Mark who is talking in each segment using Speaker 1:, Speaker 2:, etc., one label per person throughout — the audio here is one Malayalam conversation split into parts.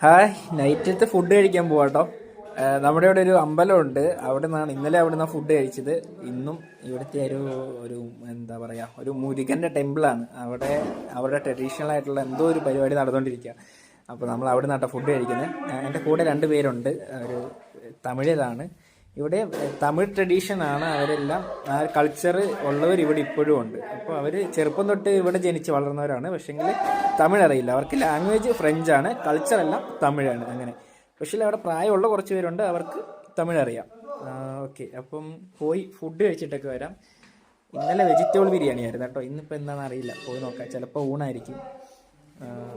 Speaker 1: ഹായ് നൈറ്റിലത്തെ ഫുഡ് കഴിക്കാൻ പോവാട്ടോ. നമ്മുടെ ഇവിടെ ഒരു അമ്പലമുണ്ട്. അവിടെ നിന്നാണ് ഇന്നലെ അവിടെ നിന്നാണ് ഫുഡ് കഴിച്ചത്. ഇന്നും ഇവിടുത്തെ ഒരു ഒരു എന്താ പറയുക ഒരു മുരുകന്റെ ടെമ്പിളാണ് അവിടെ അവരുടെ ട്രഡീഷണൽ ആയിട്ടുള്ള എന്തോ ഒരു പരിപാടി നടന്നുകൊണ്ടിരിക്കുക അപ്പോൾ നമ്മൾ അവിടെ നിന്നാട്ടോ ഫുഡ് കഴിക്കുന്നത് എന്റെ കൂടെ രണ്ട് പേരുണ്ട്. ഒരു തമിഴിലാണ്. ഇവിടെ തമിഴ് ട്രഡീഷനാണ് അവരെല്ലാം ആ കൾച്ചർ ഉള്ളവർ ഇവിടെ ഇപ്പോഴും ഉണ്ട്. അപ്പോൾ അവർ ചെറുപ്പം തൊട്ട് ഇവിടെ ജനിച്ച് വളർന്നവരാണ്. പക്ഷേങ്കിൽ തമിഴ് അറിയില്ല അവർക്ക് ലാംഗ്വേജ് ഫ്രഞ്ചാണ് കൾച്ചർ എല്ലാം തമിഴാണ് അങ്ങനെ. പക്ഷേ അവിടെ പ്രായമുള്ള കുറച്ച് പേരുണ്ട് അവർക്ക് തമിഴ് അറിയാം ഓക്കെ അപ്പം പോയി ഫുഡ് കഴിച്ചിട്ടൊക്കെ വരാം. ഇന്നലെ വെജിറ്റബിൾ ബിരിയാണി ആയിരുന്നു കേട്ടോ. ഇന്നിപ്പോൾ എന്താണെന്ന് അറിയില്ല. പോയി നോക്കാം. ചിലപ്പോൾ ഊണായിരിക്കും.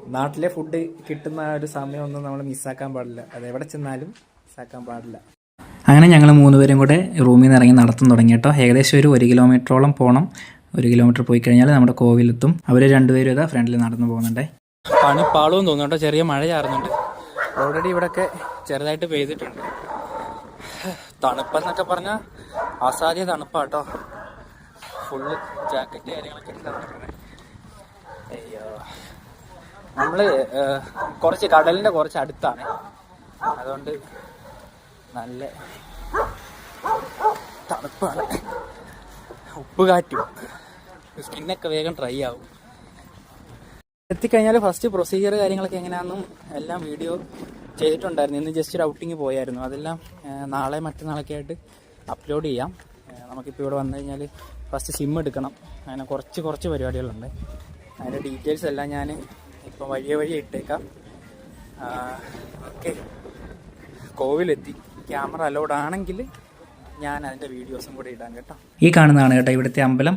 Speaker 1: നാട്ടിലെ ഫുഡ് കിട്ടുന്ന ഒരു സമയമൊന്നും നമ്മൾ മിസ്സാക്കാൻ പാടില്ല. അത് എവിടെ ചെന്നാലും മിസ്സാക്കാൻ പാടില്ല.
Speaker 2: അങ്ങനെ ഞങ്ങൾ മൂന്നുപേരും കൂടെ റൂമിൽ നിന്ന് ഇറങ്ങി നടത്തം തുടങ്ങി കേട്ടോ. ഏകദേശം ഒരു ഒരു കിലോമീറ്ററോളം പോകണം ഒരു കിലോമീറ്റർ പോയി കഴിഞ്ഞാൽ നമ്മുടെ കോവിലെത്തും. അവർ രണ്ടുപേരും ഇതാ ഫ്രണ്ടിൽ നടന്നു പോകുന്നുണ്ടേ.
Speaker 1: പണി പാളവും തോന്നുന്നുണ്ടോ ചെറിയ മഴ ചാറുന്നുണ്ട്. ഓൾറെഡി ഇവിടെയൊക്കെ ചെറുതായിട്ട് പെയ്തിട്ടുണ്ട്. തണുപ്പെന്നൊക്കെ പറഞ്ഞാൽ അസാധ്യ തണുപ്പാട്ടോ ഫുള്ള് ജാക്കറ്റ് കാര്യങ്ങളൊക്കെ. അയ്യോ. നമ്മൾ കുറച്ച് കടലിന്റെ കുറച്ച് അടുത്താണ്. അതുകൊണ്ട് നല്ല തണുപ്പാണ്. ഉപ്പ് കാറ്റും. സ്കിന്നൊക്കെ വേഗം ഡ്രൈ ആവും. എത്തിക്കഴിഞ്ഞാൽ ഫസ്റ്റ് പ്രൊസീജിയർ കാര്യങ്ങളൊക്കെ എങ്ങനെയാണെന്നും എല്ലാം വീഡിയോ ചെയ്തിട്ടുണ്ടായിരുന്നു. ഇന്ന് ജസ്റ്റ് ഒരു ഔട്ടിങ് പോയായിരുന്നു. അതെല്ലാം നാളെ മറ്റന്നാളൊക്കെ ആയിട്ട് അപ്ലോഡ് ചെയ്യാം. നമുക്കിപ്പോൾ ഇവിടെ വന്നു കഴിഞ്ഞാൽ ഫസ്റ്റ് സിം എടുക്കണം. അങ്ങനെ കുറച്ച് കുറച്ച് പരിപാടികളുണ്ട്. അതിന്റെ ഡീറ്റെയിൽസ് എല്ലാം ഞാൻ ഇപ്പോൾ വഴിയെ വഴി ഇട്ടേക്കാം. ഓക്കെ. കോവിലെത്തി. ക്യാമറ അലൗഡ് ആണെങ്കിൽ ഞാൻ അതിന്റെ വീഡിയോസും കൂടെ ഇടാം കേട്ടോ.
Speaker 2: ഈ കാണുന്നതാണ് കേട്ടോ ഇവിടുത്തെ അമ്പലം.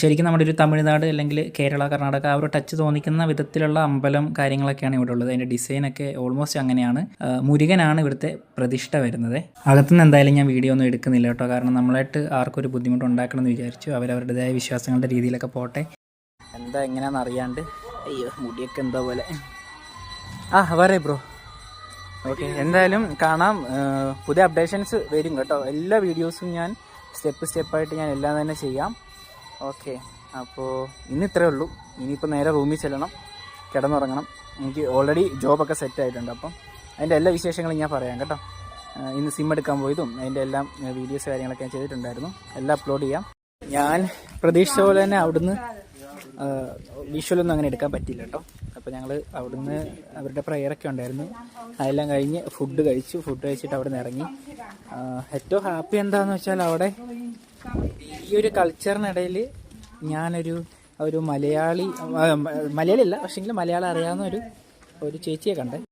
Speaker 2: ശരിക്കും നമ്മുടെ ഒരു തമിഴ്നാട് അല്ലെങ്കിൽ കേരള കർണാടക ആ ഒരു ടച്ച് തോന്നിക്കുന്ന വിധത്തിലുള്ള അമ്പലം കാര്യങ്ങളൊക്കെയാണ് ഇവിടെ ഉള്ളത്. അതിന്റെ ഡിസൈനൊക്കെ ഓൾമോസ്റ്റ് അങ്ങനെയാണ്. മുരുകനാണ് ഇവിടുത്തെ പ്രതിഷ്ഠ വരുന്നത്. അകത്തുനിന്ന് എന്തായാലും ഞാൻ വീഡിയോ ഒന്നും എടുക്കുന്നില്ല കേട്ടോ. കാരണം നമ്മളായിട്ട് ആർക്കും ഒരു ബുദ്ധിമുട്ട് ഉണ്ടാക്കണമെന്ന് വിചാരിച്ചു. അവരവരുടേതായ വിശ്വാസങ്ങളുടെ രീതിയിലൊക്കെ പോട്ടെ.
Speaker 1: എന്താ എങ്ങനെയാണെന്ന് അറിയാണ്ട്? അയ്യോ മുടിയൊക്കെ എന്താ പോലെ? ആ വരേ ബ്രോ ഓക്കെ എന്തായാലും കാണാം. പുതിയ അപ്ഡേഷൻസ് വരും കേട്ടോ. എല്ലാ വീഡിയോസും ഞാൻ സ്റ്റെപ്പ് സ്റ്റെപ്പായിട്ട് ഞാൻ എല്ലാം തന്നെ ചെയ്യാം. ഓക്കെ അപ്പോൾ ഇന്ന് ഇത്രേ ഉള്ളൂ. ഇനിയിപ്പോൾ നേരെ റൂമിൽ ചെല്ലണം കിടന്നുറങ്ങണം. എനിക്ക് ഓൾറെഡി ജോബൊക്കെ സെറ്റ് ആയിട്ടുണ്ട്. അപ്പം അതിന്റെ എല്ലാ വിശേഷങ്ങളും ഞാൻ പറയാം കേട്ടോ. ഇന്ന് സിം എടുക്കാൻ പോയതും അതിന്റെ എല്ലാം വീഡിയോസ് കാര്യങ്ങളൊക്കെ ഞാൻ ചെയ്തിട്ടുണ്ടായിരുന്നു. എല്ലാം അപ്ലോഡ് ചെയ്യാം. ഞാൻ പ്രതീക്ഷിച്ച പോലെ തന്നെ അവിടുന്ന് വിഷ്വലൊന്നും അങ്ങനെ എടുക്കാൻ പറ്റില്ല കേട്ടോ. അപ്പോൾ ഞങ്ങൾ അവിടുന്ന് അവരുടെ പ്രയറൊക്കെ ഉണ്ടായിരുന്നു. അതെല്ലാം കഴിഞ്ഞ് ഫുഡ് കഴിച്ചു. ഫുഡ് കഴിച്ചിട്ട് അവിടെ നിന്ന് ഇറങ്ങി ഏറ്റവും ഹാപ്പി എന്താണെന്ന് വെച്ചാൽ അവിടെ ഈ ഒരു കൾച്ചറിനിടയിൽ ഞാനൊരു ഒരു മലയാളി മലയാളി അല്ല പക്ഷെങ്കിൽ മലയാളം അറിയാവുന്ന ഒരു ഒരു ചേച്ചിയെ കണ്ടേ.